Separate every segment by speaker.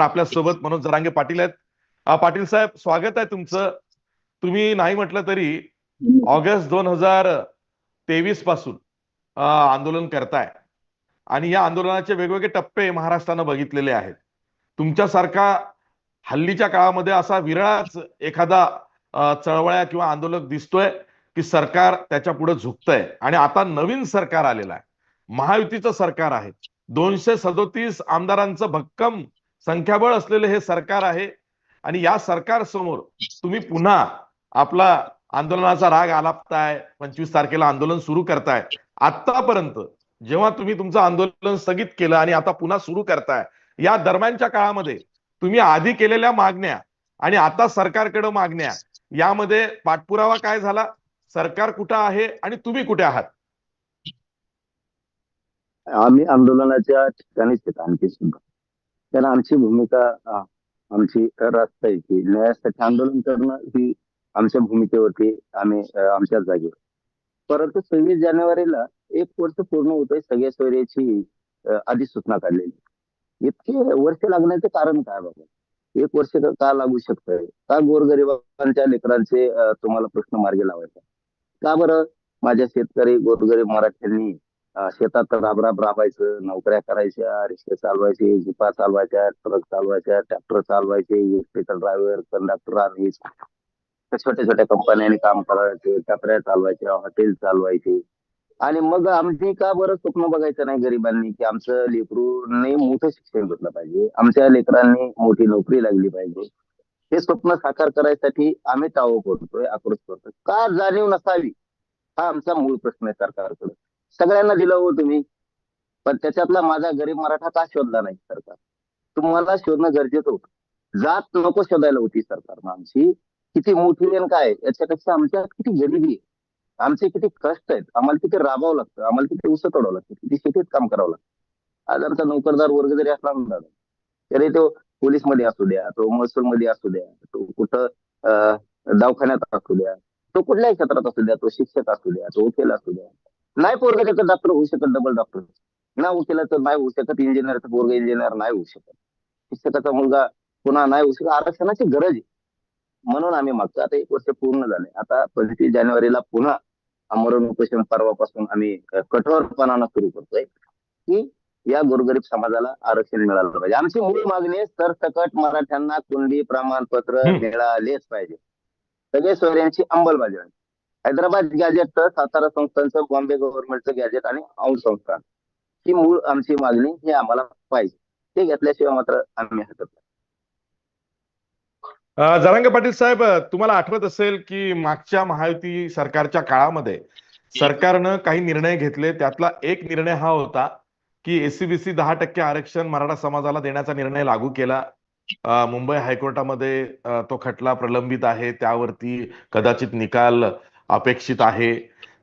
Speaker 1: आपल्यासोबत मनोज जरांगे पाटील आहेत. पाटील साहेब स्वागत आहे तुमचं. तुम्ही नाही म्हटलं तरी ऑगस्ट दोन हजार तेवीसपासून आंदोलन करताय. आणि या आंदोलनाचे वेगवेगळे टप्पे महाराष्ट्रानं बघितलेले आहेत. तुमच्यासारखा हल्लीच्या काळामध्ये असा विरळाच एखादा चळवळ्या किंवा आंदोलक दिसतोय की सरकार त्याच्या पुढे झुकतंय. आणि आता नवीन सरकार आलेलं आहे. महायुतीचं सरकार आहे. दोनशे सदोतीस आमदारांचं भक्कम संख्याबळ असलेले हे सरकार आहे. आणि या सरकार समोर तुम्ही पुन्हा आपला आंदोलनाचा राग आलापताय पंचवीस तारखेला आंदोलन सुरू करताय. आतापर्यंत जेव्हा तुम्ही तुमचं आंदोलन स्थगित केलं आणि आता पुन्हा सुरू करताय या दरम्यानच्या काळामध्ये तुम्ही आधी केलेल्या मागण्या आणि आता सरकारकडे मागण्या यामध्ये पाठपुरावा काय झाला? सरकार कुठं आहे आणि तुम्ही कुठे आहात?
Speaker 2: आम्ही आंदोलनाच्या ठिकाणीच आणखी सुद्धा आमची भूमिका आमची रास्त आहे की न्यायासाठी आंदोलन करणं ही आमच्या भूमिकेवरती आम्ही आमच्या आमच्याच जागेवर. परंतु सव्वीस जानेवारीला एक वर्ष पूर्ण होतंय सगळ्या सोयऱ्याची अधिसूचना काढलेली. इतके वर्ष लागण्याचे कारण काय बाबा? एक वर्ष का- का लागू शकतंय? का गोरगरिबांच्या लेकरांचे तुम्हाला प्रश्न मार्गी लावायचा? का बरं माझ्या शेतकरी गोरगरीब मराठ्यांनी शेतात राबराब राबायचं नोकऱ्या करायच्या रिक्षा चालवायचे जिपा चालवायच्या ट्रक चालवायच्या ट्रॅक्टर चालवायचे इलेक्ट्रिकल ड्रायव्हर कंडक्टर आम्ही छोट्या छोट्या कंपन्यांनी काम करायचे टपऱ्या चालवायच्या हॉटेल चालवायचे. आणि मग आमची का बरं स्वप्न बघायचं नाही गरिबांनी की आमचं लेकरूने मोठं शिक्षण घेतलं पाहिजे आमच्या लेकरांनी मोठी नोकरी लागली पाहिजे. हे स्वप्न साकार करायसाठी आम्ही टाळो करतोय आक्रोश करतोय. का जाणीव नसावी? हा आमचा मूळ प्रश्न आहे सरकारकडे. सगळ्यांना दिलं हो तुम्ही. पण त्याच्यातला माझा गरीब मराठा का शोधला नाही सरकार? तुम्हाला शोधणं गरजेचं होतं. जात नको शोधायला होती सरकार आमची किती मोठी आणि काय याच्यापेक्षा आमच्या किती गरिबी आहे. आमचे किती कष्ट आहेत. आम्हाला किती राबावं लागतं. आम्हाला किती उस तोडावं लागतं. किती शेतीत काम करावं लागतं. आज आमचा नोकरदार वर्ग जरी असला ना तरी तो पोलीसमध्ये असू द्या तो महसूल मध्ये असू द्या तो कुठं अं, दवाखान्यात असू द्या तो कुठल्याही क्षेत्रात असू द्या तो शिक्षक असू द्या तो वकील असू द्या. नाही पोरग त्याचं डॉक्टर होऊ शकत डबल डॉक्टर ना वकिलाचं नाही होऊ शकत इंजिनियरचं पोरग इंजिनियर नाही होऊ शकत. शिक्षकाचा मुलगा पुन्हा नाही होऊ शकत. आरक्षणाची गरज आहे. म्हणून आम्ही मागतो आता एक वर्ष पूर्ण झाले. आता पंचवीस जानेवारीला पुन्हा आमरण उपोषण पर्वापासून आम्ही कठोरपणानं सुरू करतोय की या गोरगरीब समाजाला आरक्षण मिळालं पाहिजे. आमची मूळ मागणी सरसकट मराठ्यांना कुंडी प्रमाणपत्र. मिळालेच पाहिजे. सगळे सोयऱ्यांची अंमलबजावणी. हैदराबाद गॅजेटचं सातारा संस्थांचं बॉम्बे गव्हर्नमेंटचं गॅजेट आणि औंध संस्थान ही मूळ आमची मागणी हे आम्हाला पाहिजे. ते घेतल्याशिवाय मात्र आम्ही हटत नाही.
Speaker 1: जरांगे पाटील साहेब तुम्हाला आठवत असेल की मागच्या महायुती सरकारच्या काळामध्ये सरकारनं काही निर्णय घेतले. त्यातला एक निर्णय हा होता की एसीबीसी दहा टक्के आरक्षण मराठा समाजाला देण्याचा निर्णय लागू केला. मुंबई हायकोर्टामध्ये तो खटला प्रलंबित आहे. त्यावरती कदाचित निकाल अपेक्षित आहे.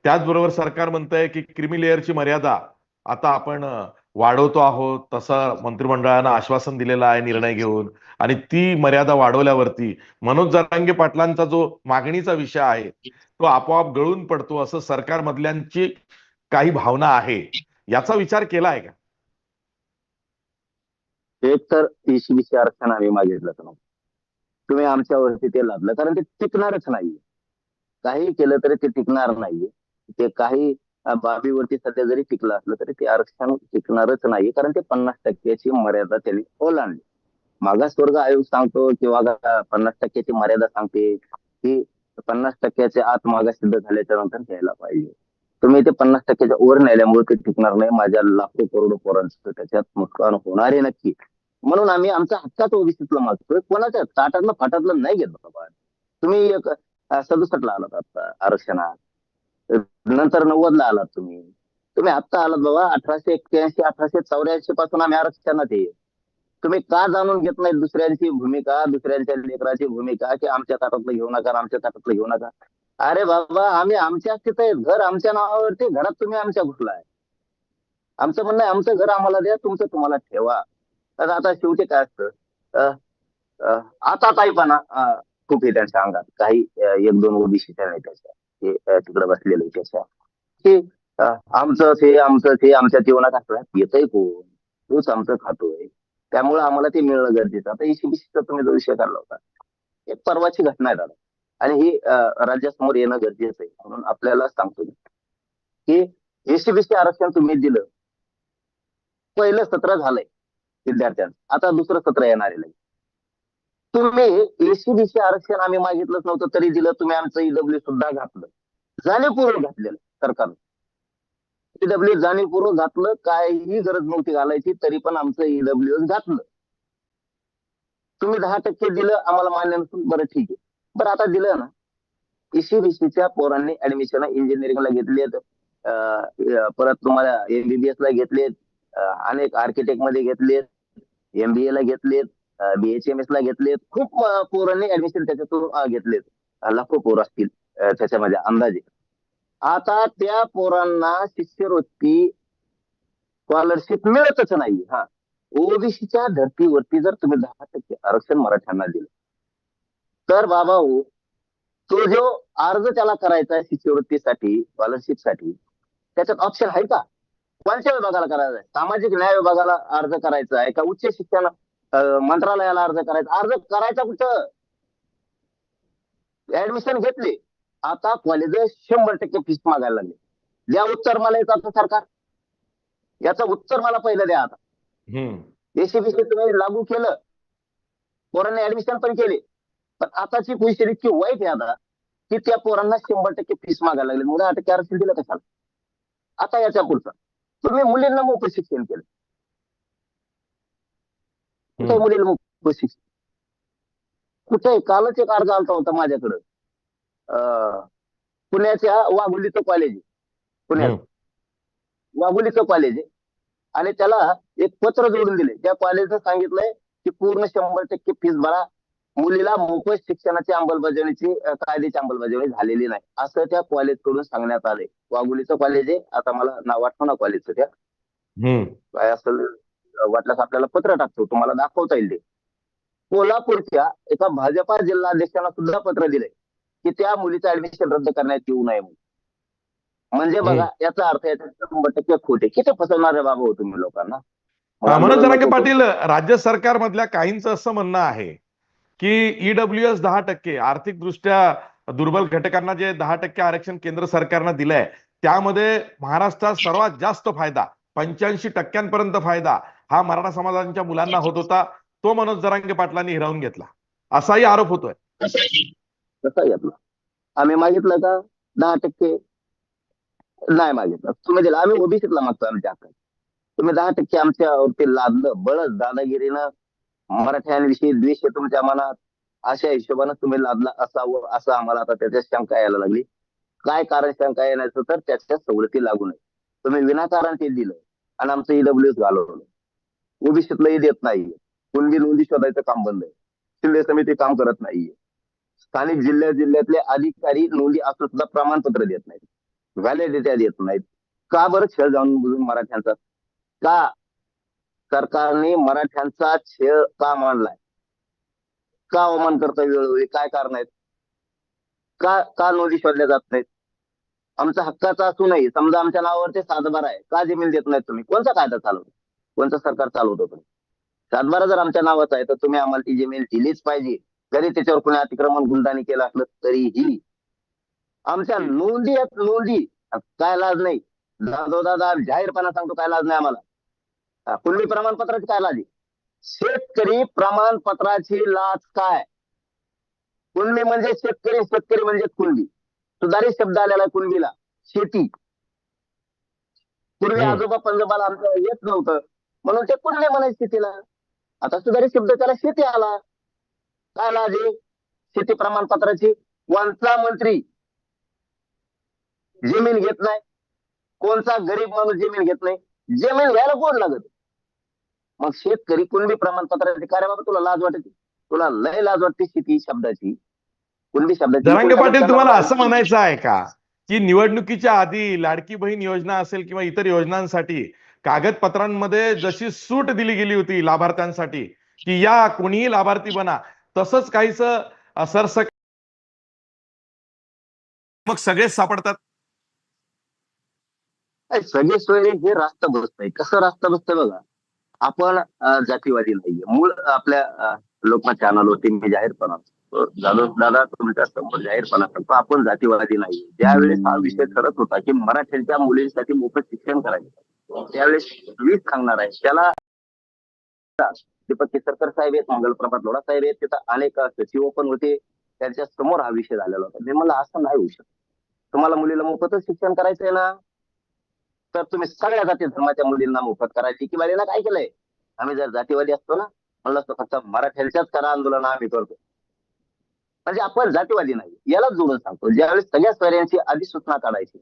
Speaker 1: त्याचबरोबर सरकार म्हणतंय की क्रिमी लेअरची मर्यादा आता आपण वाढवतो आहोत. तसं मंत्रिमंडळानं आश्वासन दिलेलं आहे निर्णय घेऊन. आणि ती मर्यादा वाढवल्यावरती मनोज जरांगे पाटलांचा जो मागणीचा विषय आहे तो आपोआप गळून पडतो असं सरकारमधल्यांची काही भावना आहे. याचा विचार केला आहे का?
Speaker 2: एक तर विषय आरक्षण आम्ही मागितलं तुम्ही आमच्यावरती ते लादलं. कारण ते टिकणारच नाहीये. काही केलं तरी ते टिकणार नाहीये. ते काही बाबीवरती सध्या जरी टिकलं असलं तरी ते आरक्षण टिकणारच नाही कारण ते पन्नास टक्क्याची मर्यादा त्यांनी ओलांडली. मागासवर्ग आयोग सांगतो किंवा पन्नास टक्क्याची मर्यादा सांगते की पन्नास टक्क्याचे आत मागास सिद्ध झाल्याच्यानंतर घ्यायला पाहिजे. तुम्ही ते पन्नास टक्क्याच्या वर नेल्यामुळे ते टिकणार नाही. माझ्या लाखो करोडो पोरांचं त्याच्यात नुकसान होणार आहे नक्की. म्हणून आम्ही आमच्या हक्कात ओबीसीतलं मागतोय. कोणाच्या ताटातलं फाटातलं नाही घेत बाबा. तुम्ही एक सदुसष्टला आलात आता आरक्षणात. नंतर नव्वदला आलात तुम्ही. तुम्ही आत्ता आलात बाबा अठराशे एक्क्याऐंशी अठराशे चौऱ्याऐंशी पासून आम्ही आरक्षणात येईल तुम्ही का जाणून घेत नाही दुसऱ्यांची भूमिका दुसऱ्यांच्या लेकराची भूमिका की आमच्या ताटातलं घेऊ नका आमच्या ताटातलं घेऊ नका? अरे बाबा आम्ही आमच्या तिथे घर आमच्या नावावरती घरात तुम्ही आमच्या घुसलाय. आमचं म्हणणं आहे आमचं घर आम्हाला द्या तुमचं तुम्हाला ठेवा. तर आता शेवटी काय असतं? आता ताईपणा खूप आहे त्यांच्या अंगात. काही एक दोन ओबीसीच्या नेत्याच्या ते तिकडे बसलेले त्याच्या. की आमचं ते आमचं ते आमच्या जीवनात आपल्याला येतंय कोण? तोच आमचं खातोय. त्यामुळे आम्हाला ते मिळणं गरजेचं. आता ईसीबीसीचा तुम्ही जो विषय काढला होता. हे परवाची घटना आहे दादा. आणि ही राज्यासमोर येणं गरजेचं आहे. म्हणून आपल्याला सांगतो की एसीबीसी आरक्षण तुम्ही दिलं. पहिलं सत्र झालंय. विद्यार्थ्यांचं. आता दुसरं सत्र येणार आहे तुम्ही एसीबीसी आरक्षण आम्ही मागितलंच नव्हतं तरी दिलं तुम्ही आमचं ईडब्ल्यू सुद्धा घातलं. जाणीवपूर्वक घातलेलं सरकारनं. ईडब्ल्यू जाणीवपूर्वक घातलं काहीही गरज नव्हती घालायची तरी पण आमचं ईडब्ल्यू घातलं. तुम्ही दहा टक्के दिलं आम्हाला मान्य नसून बरं ठीक आहे. बरं आता दिलं ना. ईसीबीसीच्या पोरांनी ऍडमिशन इंजिनिअरिंगला घेतलेत अं, परत तुम्हाला एमबीबीएस ला घेतलेत अनेक आर्किटेक्टमध्ये घेतलेत एमबीए ला घेतलेत बीएचएमएस ला घेतले. खूप पोरांनी ऍडमिशन त्याच्यातून घेतलेत. लाखो पोर असतील त्याच्यामध्ये अंदाजे. आता त्या पोरांना शिष्यवृत्ती स्कॉलरशिप मिळतच नाही हा. ओबीसीच्या धर्तीवरती जर तुम्ही दहा टक्के आरक्षण मराठ्यांना दिलं तर बाबा हो तो जो अर्ज त्याला करायचा आहे शिष्यवृत्तीसाठी स्कॉलरशिपसाठी त्याच्यात ऑप्शन आहे का? कोणत्या विभागाला करायचा आहे? सामाजिक न्याय विभागाला अर्ज करायचा आहे का? उच्च शिक्षण मंत्रालयाला अर्ज करायचा. अर्ज करायचा कुठं? ऍडमिशन घेतले. आता कॉलेज शंभर टक्के फीस मागायला लागले. द्या उत्तर मला येतं सरकार. याचं उत्तर मला पहिलं द्या आता. एसीबीसी तुम्ही लागू केलं. पोरांनी ऍडमिशन पण केले. पण आताची पोझिशन इतकी वाईट आहे आता की त्या पोरांना शंभर टक्के फीस मागायला लागले. मुलं दहा टक्के आरक्षण दिलं कशाला? आता याच्या पुढचं. तुम्ही मुलींना मोफत शिक्षण केलं. मुलींना मोफत शिक्षण कुठे कालच एक अर्ज आलता होता माझ्याकडं. अं, पुण्याच्या वाघोलीचं कॉलेज पुण्यात. वाघोलीचं कॉलेज आहे. आणि त्याला एक पत्र जोडून दिले. त्या कॉलेजनं सांगितलंय की पूर्ण शंभर टक्के फीस भरा. मुलीला मोफत शिक्षणाची अंमलबजावणीची कायद्याची अंमलबजावणी झालेली नाही. असं त्या कॉलेजकडून सांगण्यात आलंय. वाघोलीचं कॉलेज आहे. आता मला नाव आठवणा कॉलेजचं त्या. काय असेल? वाटल्यास आपल्याला पत्र टाकतो तुम्हाला दाखवता येईल ते. कोल्हापूरच्या एका भाजपा जिल्हाध्यक्षांना सुद्धा पत्र दिलंय की त्या मुलीचं ऍडमिशन रद्द करण्यात येऊ नये म्हणजे बघा याचा अर्थ शंभर टक्के खोटे. किती फसवणारे बाबा हो तुम्ही लोकांना?
Speaker 1: मनोज जरांगे पाटील राज्य सरकारमधल्या काहींचं असं म्हणणं आहे की ईडब्ल्यू एस दहा टक्के आर्थिकदृष्ट्या दुर्बल घटकांना जे दहा टक्के आरक्षण केंद्र सरकारनं दिलंय त्यामध्ये महाराष्ट्रात सर्वात जास्त फायदा पंच्याऐंशी टक्क्यांपर्यंत फायदा हा मराठा समाजाच्या मुलांना होत होता. तो मनोज जरांगे पाटलांनी हिरावून घेतला. असाही आरोप होतोय.
Speaker 2: कसाही घेतला आम्ही मागितलं का? दहा टक्के. नाही मागितलं. तुम्ही दिलं. आम्ही ओबीसीतला मागतो आमच्या हक्कात तुम्ही दहा टक्के आमच्यावरती लादलं. बळच दादागिरीनं मराठ्यांविषयी द्वेष तुमच्या मनात. अशा हिशोबानं तुम्ही लादला असावं असं आम्हाला आता त्याच्यात शंका यायला लागली. काय कारण शंका येण्याचं तर त्याच्या सवलती लागू नये. तुम्ही विनाकारण ते दिलं. आणि आमचं ईडब्ल्यूच घालवलं. ओबीसीतलंही देत नाहीये. कुणबी नोंदी शोधायचं काम बंद आहे. शिंदे समिती काम करत नाहीये. स्थानिक जिल्ह्या जिल्ह्यातले अधिकारी नोंदी असून सुद्धा प्रमाणपत्र देत नाहीत. व्हॅलिडिटी देत नाहीत. का बरं छळ जाऊन बुजून मराठ्यांचा? का सरकारने मराठ्यांचा छळ का मानलाय? का अवमान करता वेळोवेळी? काय कारण आहेत? का का नोंदी शोधल्या जात नाहीत? आमचा हक्काचा असूनही समजा आमच्या नावावरचे सातबारा आहे. का जमीन देत नाहीत तुम्ही? कोणता कायदा चालवतो? कोणतं सरकार चालवतो तुम्ही सातबारा जर आमच्या नावाचा आहे तर तुम्ही आम्हाला ती जमीन दिलीच पाहिजे. जरी त्याच्यावर कोणी अतिक्रमण गुंडाने केलं असलं तरीही आमच्या नोंदी आहेत नोंदी. काय लाज नाही. जाधव दादा जाहीरपणा सांगतो काय लाज नाही आम्हाला. कुणबी प्रमाणपत्राची काय लाज शेतकरी प्रमाणपत्राची लाज काय? कुणबी म्हणजे शेतकरी शेतकरी म्हणजे कुणबी? सुधारित शब्द आलेला आहे कुणबीला. शेती. पूर्वी. आजोबा पंजोबाला आमचं येत नव्हतं. म्हणून ते कुणबी म्हणायचे शेतीला? आता सुधारित शब्द त्याला शेती आला. काय आहे शेती प्रमाणपत्राची कोणता मंत्री जमीन घेत नाही. कोणता गरीब माणूस जमीन घेत नाही? जमीन घ्यायला कोण लागत. मग शेतकरी कुणबी प्रमाणपत्राची काय बाबा तुला लाज वाटते? तुला लय लाज वाटते शेती शब्दाची? कुणबी शब्दाची?
Speaker 1: पाटील तुम्हाला असं? म्हणायचं आहे का? की निवडणुकीच्या आधी लाडकी बहीण योजना असेल किंवा इतर योजनांसाठी कागदपत्रांमध्ये जशी सूट दिली गेली होती लाभार्थ्यांसाठी की या कोणीही लाभार्थी बना. तसंच काहीच सरसक मग सगळेच सापडतात?
Speaker 2: अरे सगळे सोयरे हे रास्ता बसतंय कसं रास्ता बसतंय बघा? आपण जातीवादी नाहीये. मूळ आपल्या लोकमत चॅनल होती मी जाहीरपणा जाधव दादा तुमच्यासमोर जाहीरपणा करतो. आपण जातीवादी नाही ज्यावेळेस हा विषय ठरत होता की मराठ्यांच्या मुलींसाठी मोफत शिक्षण करायचं त्यावेळेस मीच सांगणार आहे. त्याला दीपक केसरकर साहेब आहेत मंगलप्रभात लोढा साहेब आहेत तिथं अनेक सचिव पण होते. त्यांच्यासमोर हा विषय झालेला होता. मी मला असं नाही होऊ शकत. तुम्हाला मुलीला मोफतच शिक्षण करायचंय ना तर तुम्ही सगळ्या जाती धर्माच्या मुलींना मोफत करायची की बारीनं काय केलंय? आम्ही जर जातीवादी असतो ना म्हणलं असतं फक्त मराठ्यांच्याच करा आंदोलन आम्ही करतो. म्हणजे आपण जातीवादी नाही. यालाच जोडून सांगतो. ज्यावेळेस सगळ्या स्वऱ्यांची अधिसूचना काढायची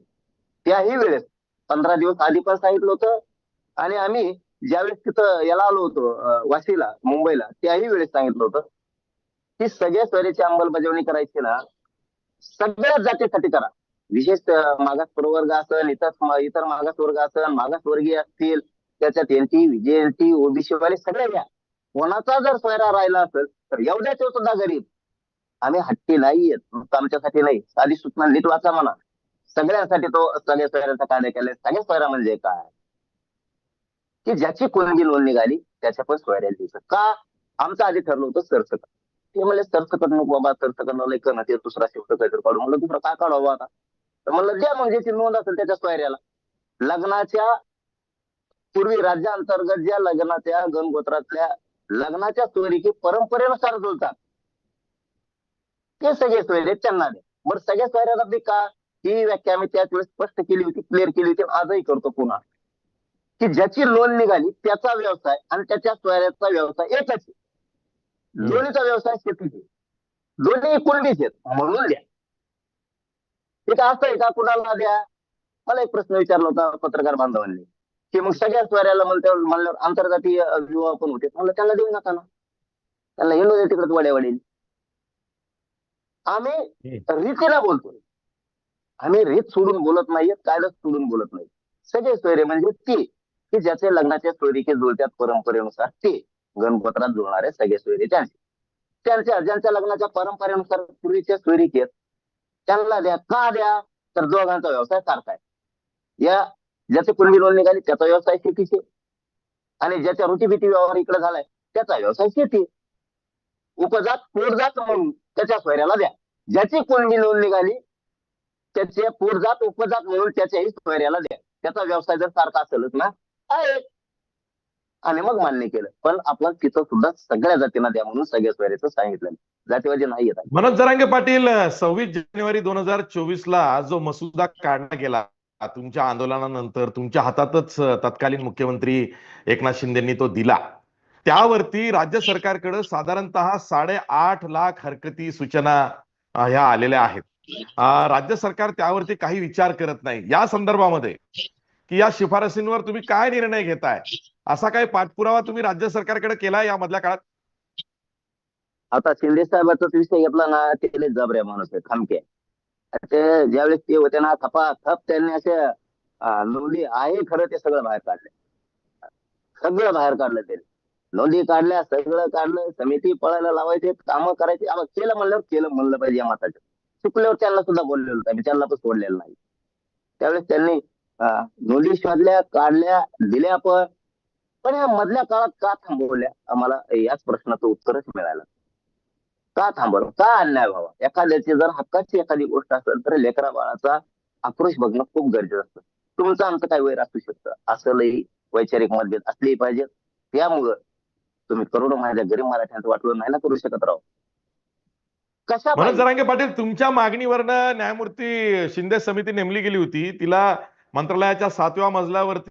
Speaker 2: त्याही वेळेस पंधरा दिवस आधी पण सांगितलं होतं. आणि आम्ही ज्यावेळेस तिथं याला आलो होतो वाशीला मुंबईला त्याही वेळेस सांगितलं होतं की सगळ्या स्वरेची अंमलबजावणी करायची ना सगळ्याच जातीसाठी करा. विशेष मागास प्रवर्ग असन इतर इतर मागास वर्ग असन मागासवर्गीय असतील त्याच्यात एनटी विजयंती ओबीसी वाले सगळ्या घ्या. कोणाचा जर स्वयरा राहिला असेल तर एवढ्या तो सुद्धा गरीब. आम्ही हट्टी नाहीयेत फक्त आमच्यासाठी नाही. साधी सूचना नीट वाचा म्हणा. सगळ्यांसाठी तो सगळ्या सोयऱ्याचा कार्य केलाय. सगळ्या सोयरा म्हणजे काय? की ज्याची कोणगी नोंद निघाली त्याच्या पण सोयऱ्या द्यायचं का? आमचं आधी ठरलं होतं सरसकट. ते म्हणले सरसकट नको बाबा सरसकट नाही करणं ते दुसरा शिफ्ट काहीतरी काढू. म्हणलं दुसरा काय काढावा आता? तर म्हणलं ज्या म्हणजे ती नोंद असेल त्याच्या सोयऱ्याला. लग्नाच्या पूर्वी राज्याअंतर्गत ज्या लग्नाच्या गणगोत्रातल्या लग्नाच्या सोयरीकी परंपरेनुसार जुळतात ते सगळे सोयरे त्यांना द्या बरं सगळ्या सोयऱ्याला बी का? ही व्याख्या आम्ही त्याच वेळेस स्पष्ट केली होती क्लिअर केली होती आजही करतो पुन्हा. की ज्याची नोंद निघाली त्याचा व्यवसाय आणि त्याच्या सोयऱ्याचा व्यवसाय एकच आहे. दोन्हीचा व्यवसाय शेतीचे दोन्ही कुंडीच आहेत. म्हणून द्या. ते काय असं आहे का? कुणाला द्या? मला एक प्रश्न विचारला होता पत्रकार बांधवांनी. की मग सगळ्या सोयऱ्याला म्हणल्यावर म्हणल्यावर आंतरजातीय विवाह पण होते. म्हणलं त्यांना देऊ नका ना. त्यांना हिंदू तिकडे वड्या वडील. आम्ही रीतीला बोलतोय. आम्ही रीत सोडून बोलत नाहीये कायदा सोडून बोलत नाही सगळे सोयरे म्हणजे ते की ज्याचे लग्नाच्या सोयरीके जुळत्यात परंपरेनुसार ते गणपत्रात जुळणारे सगळे सोयरे त्यांचे त्यांच्या ज्यांच्या लग्नाच्या परंपरेनुसार पूर्वीच्या सोयरीके त्यांना द्या का द्या तर दोघांचा व्यवसाय सारखा आहे. या ज्याचे कुणबी नोंद निघाली त्याचा व्यवसाय शेतीचे आणि ज्याच्या रुटीबिटी व्यवहार इकडे झालाय त्याचा व्यवसाय शेती उपजात पोटजात म्हणून त्याच्या सोयऱ्याला द्या. ज्याची कुणबी नोंद निघाली त्याचे पोटजात उपजात म्हणून त्याच्याही सोयऱ्याला द्या. त्याचा व्यवसाय जर सारखा असेलच ना आहे. आणि मग मान्य केलं. पण आपण तिथं सुद्धा सगळ्या जातींना द्या म्हणून सगळ्या सोयऱ्याचं सांगितलं. जातीवादी नाही येत.
Speaker 1: मनोज जरांगे पाटील सव्वीस जानेवारी दोन हजार चोवीस ला जो मसुदा काढला गेला तुमच्या आंदोलनानंतर तुमच्या हातातच तत्कालीन मुख्यमंत्री एकनाथ शिंदेनी तो दिला. त्यावरती राज्य सरकारकडे साधारणतः साडेआठ लाख हरकती सूचना ह्या आलेल्या आहेत. राज्य सरकार त्यावरती काही विचार करत नाही. या संदर्भामध्ये की या शिफारसींवर तुम्ही काय निर्णय घेताय? असा काही पाठपुरावा तुम्ही राज्य सरकारकडे केला या मधल्या काळात?
Speaker 2: आता शिंदे साहेबांचा विषय घेतला ना ते जब जबऱ्या माणूस आहे खमके ते ज्यावेळेस ते होते ना थपा थप त्यांनी असे अं, नोंदी आहे खरं ते सगळं बाहेर काढले. सगळं बाहेर काढलं त्यांनी. नोंदी काढल्या सगळं काढलं समिती पळायला लावायचे कामं करायची. आम्हाला केलं म्हणल्यावर केलं म्हणलं पाहिजे या मताचं. चुकल्यावर त्यांना सुद्धा बोललेलं होतं मी त्यांना पण सोडलेलं नाही. त्यावेळेस त्यांनी नोंदी शोधल्या काढल्या दिल्या पण. पण या मधल्या काळात का थांबवल्या? आम्हाला याच प्रश्नाचं उत्तरच मिळालं का थांबवलं? का अन्याय व्हावा? एखाद्याची जर हक्काची एखादी गोष्ट असेल तर लेकरा बाळाचा आक्रोश बघणं खूप गरजेचं असतं. तुमचं आमचं काय वैर असू शकतं? असलही वैचारिक मतभेद असलेही पाहिजेत. त्यामुळं तुम्ही करोडो माझ्या गरीब मराठ्यांचं वाटलं नाही ना करू शकत राव. कशा?
Speaker 1: जरांगे पाटील तुमच्या मागणीवरनं न्यायमूर्ती शिंदे समिती नेमली गेली होती. तिला मंत्रालयाच्या सातव्या मजल्यावरती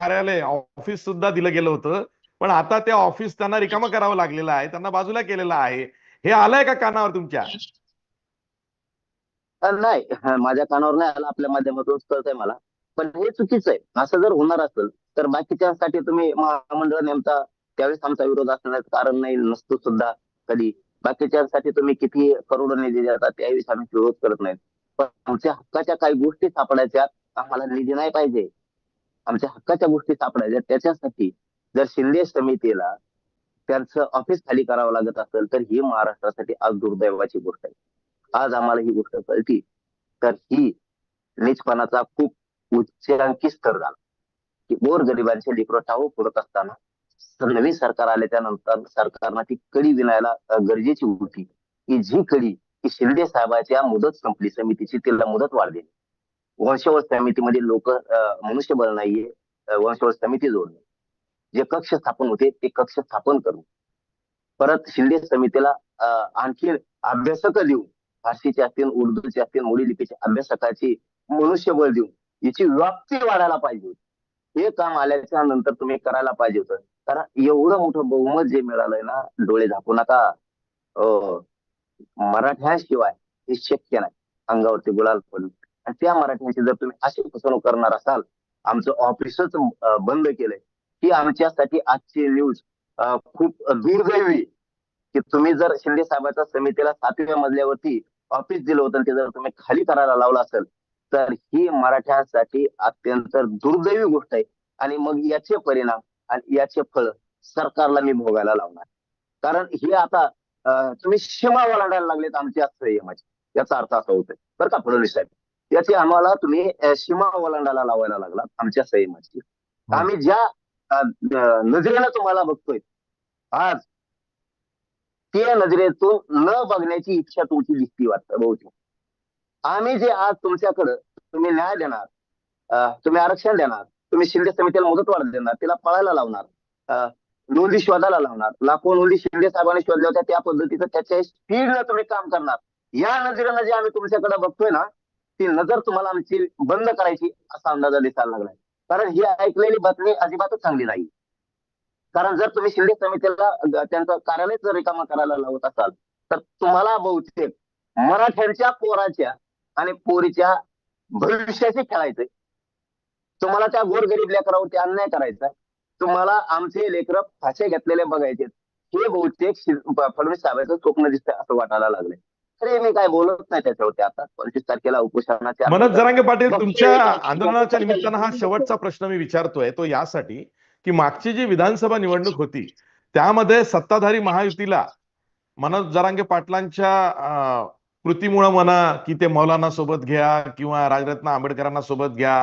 Speaker 1: कार्यालय ऑफिस सुद्धा दिलं गेलं होतं. पण आता ते ऑफिस त्यांना रिकामं करावं लागलेलं आहे. त्यांना बाजूला केलेलं आहे. हे आलंय का कानावर तुमच्या?
Speaker 2: नाही. माझ्या कानावर नाही आला. आपल्या माध्यमातून कळतंय मला. पण हे चुकीचं आहे. असं जर होणार असेल तर बाकीच्यांसाठी तुम्ही महामंडळ नेमता त्यावेळेस आमचा विरोध असण्याचं कारण नाही नसतो सुद्धा कधी. बाकीच्यांसाठी तुम्ही किती करोड निधी देता त्यावेळेस आम्ही विरोध करत नाही. पण आमच्या हक्काच्या काही गोष्टी सापडायच्या आम्हाला निधी नाही पाहिजे. आमच्या हक्काच्या गोष्टी सापडायच्या त्याच्यासाठी जर शिंदे समितीला त्यांचं ऑफिस खाली करावं लागत असेल तर ही महाराष्ट्रासाठी आज दुर्दैवाची गोष्ट आहे. आज आम्हाला ही गोष्ट कळती. तर ही नीचपणाचा खूप उच्चांकी स्तर झाला. की गोर गरिबांचे लिकरो टाळू पुरत असताना नवीन सरकार आले त्यानंतर सरकारनं ती कडी विणायला गरजेची होती. की जी कडी की शिर्डे साहेबाच्या मुदत संपली समितीची तिला मुदत वाढ दिली. वंशवळ समितीमध्ये लोक मनुष्यबळ नाहीये वंशवळ समिती जोडणे जे कक्ष स्थापन होते ते कक्ष स्थापन करू परत शिंदे समितीला आणखी अभ्यासक देऊ फारसीचे असतील उर्दूचे असतील मोडी लिपीचे अभ्यासकाची मनुष्यबळ देऊ याची व्याप्ती वाढायला पाहिजे होती. हे काम आल्याच्यानंतर तुम्ही करायला पाहिजे होतं. कारण एवढं मोठं बहुमत जे मिळालंय ना डोळे झाकून नका मराठ्याशिवाय मराठ्यांशिवाय हे शक्य नाही. अंगावरती गुलाल पडून. आणि त्या मराठ्यांची जर तुम्ही अशी फसवणूक करणार असाल आमचं ऑफिसच बंद केलंय. ही आमच्यासाठी आजची न्यूज. खूप दुर्दैवी की तुम्ही जर शिंदे साहेबांच्या समितीला सातव्या मजल्यावरती ऑफिस दिलं होतं ते जर तुम्ही खाली करायला लावलं असेल तर ही मराठ्यांसाठी अत्यंत दुर्दैवी गोष्ट आहे. आणि मग याचे परिणाम आणि याचे फळ सरकारला मी भोगायला लावणार. कारण हे आता तुम्ही सीमा ओलांडायला लागलेत आमच्या संयमाची. याचा अर्थ असा होतोय. बरं का फडणवीस साहेब? याची आम्हाला तुम्ही सीमा ओलांडायला लावायला लागलात आमच्या संयमाची. आम्ही ज्या नजरेनं तुम्हाला बघतोय आज त्या नजरेतून न बघण्याची इच्छा तुमची दिसती वाटतं बहुतेक. आम्ही जे आज तुमच्याकडं तुम्ही न्याय देणार अं, तुम्ही आरक्षण देणार तुम्ही शिंदे समितीला मुदतवाढ देणार तिला पळायला लावणार नोंदी शोधायला लावणार लाखो नोंदी शिंदे साहेबांनी शोधल्या होत्या त्या पद्धतीचं त्याच्या स्पीडनं तुम्ही काम करणार. या नजरेनं जे आम्ही तुमच्याकडे बघतोय ना ती नजर तुम्हाला आमची बंद करायची असा अंदाजा दिसायला लागलाय. कारण ही ऐकलेली बातमी अजिबातच चांगली नाही. कारण जर तुम्ही शिंदे समितीला त्यांचं कार्यालय जर रिकामा करायला लावत असाल तर तुम्हाला बहुतेक मराठ्यांच्या पोराच्या आणि पोरीच्या भविष्याशी खेळायचंय. तुम्हाला त्या गोरगरीब लेकरावरती अन्याय करायचा. तुम्हाला आमचे लेकर फाशे घेतलेले बघायचे हे बहुतेक फडणवीस साहेबांचं स्वप्न दिसतंय असं वाटायला लागलंय. अरे मी काय बोलत नाही त्याच्यावरती आता. पंचवीस तारखेला उपोषणाच्या
Speaker 1: मनोज जरांगे पाटील तुमच्या आंदोलनाच्या निमित्तानं हा शेवटचा प्रश्न मी विचारतोय. तो यासाठी की मागची जी विधानसभा निवडणूक होती त्यामध्ये सत्ताधारी महायुतीला मनोज जरांगे पाटलांच्या कृतीमुळं म्हणा की ते मौलाना सोबत घ्या किंवा राजरत्न आंबेडकरांना सोबत घ्या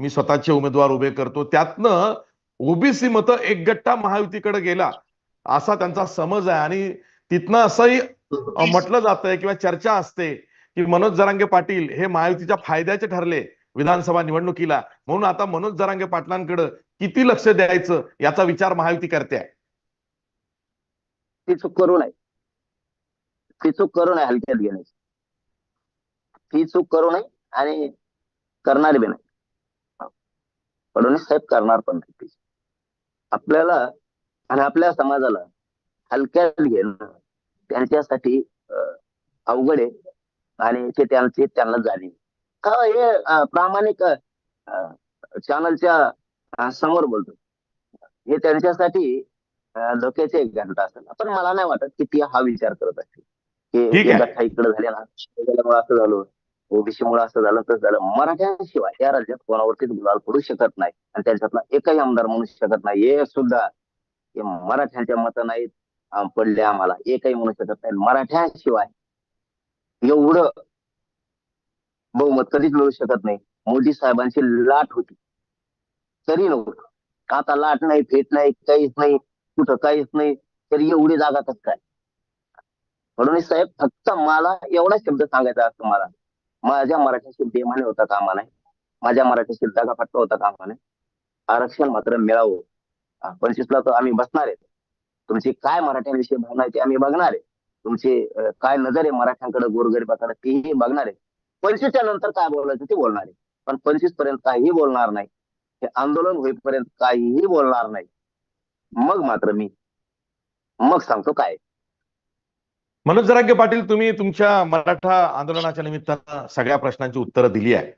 Speaker 1: मी स्वतःचे उमेदवार उभे करतो. त्यातनं ओबीसी मतं एक गट्टा महायुतीकडे गेला. असा त्यांचा समज आहे. आणि तिथनं असंही म्हटलं जातंय किंवा चर्चा असते की मनोज जरांगे पाटील हे महायुतीच्या फायद्याचे ठरले विधानसभा निवडणुकीला. म्हणून आता मनोज जरांगे पाटलांकडे किती लक्ष द्यायचं याचा विचार महायुती करते आहे.
Speaker 2: ती चूक करू नये ती चूक करू नये हलक्यात घेण्याची. ती चूक करू नये आणि करणार बी नाही. फडणवीस साहेब करणार पण नाही. आपल्याला आणि आपल्या समाजाला हलक्यात घेणं त्यांच्यासाठी अवघड आहे आणि ते त्यांचे त्यांना जाणीव हा हे प्रामाणिक चॅनलच्या समोर बोलतो हे त्यांच्यासाठी धोक्याचे एक घंटा असेल. पण मला नाही वाटत की ती हा विचार करत असतील. की इकडे झाले ना असं झालं. ओबीसी मुळे असं झालं तर झालं. मराठ्यांशिवाय या राज्यात कोणावरतीच गुलाल पडू शकत नाही. आणि त्यांच्यातला एकही आमदार म्हणू शकत नाही. हे सुद्धा मराठ्यांच्या मत नाहीत पडले आम्हाला. एकही म्हणू शकत नाही. मराठ्यांशिवाय एवढं बहुमत कधीच मिळू शकत नाही. मोदी साहेबांची लाट होती. तरी नव्हतं आता लाट नाही फेट नाही काहीच नाही कुठं काहीच नाही तरी एवढी जागा कसं काय? म्हणून साहेब फक्त मला एवढा शब्द सांगायचा असतो मला माझ्या मराठीशी बेमाने होता कामा नाही माझ्या मराठीशी जागा फटका होता कामा नाही आरक्षण मात्र मिळावं. पंचवीसला तर आम्ही बसणार आहे. तुमची काय मराठ्यांविषयी भावना आहे ते आम्ही बघणार आहे. तुमची काय नजर आहे मराठ्यांकडे गोरगरिबाकडे तेही बघणार आहे. पंचवीसच्या नंतर काय बोलायचं ते बोलणार आहे. पण पंचवीसपर्यंत काहीही बोलणार नाही. हे आंदोलन होईपर्यंत काहीही बोलणार नाही. मग मात्र मी मग सांगतो काय
Speaker 1: मनोज जरांगे पाटील तुम्ही तुमच्या मराठा आंदोलनाच्या निमित्तानं सगळ्या प्रश्नांची उत्तरं दिली आहे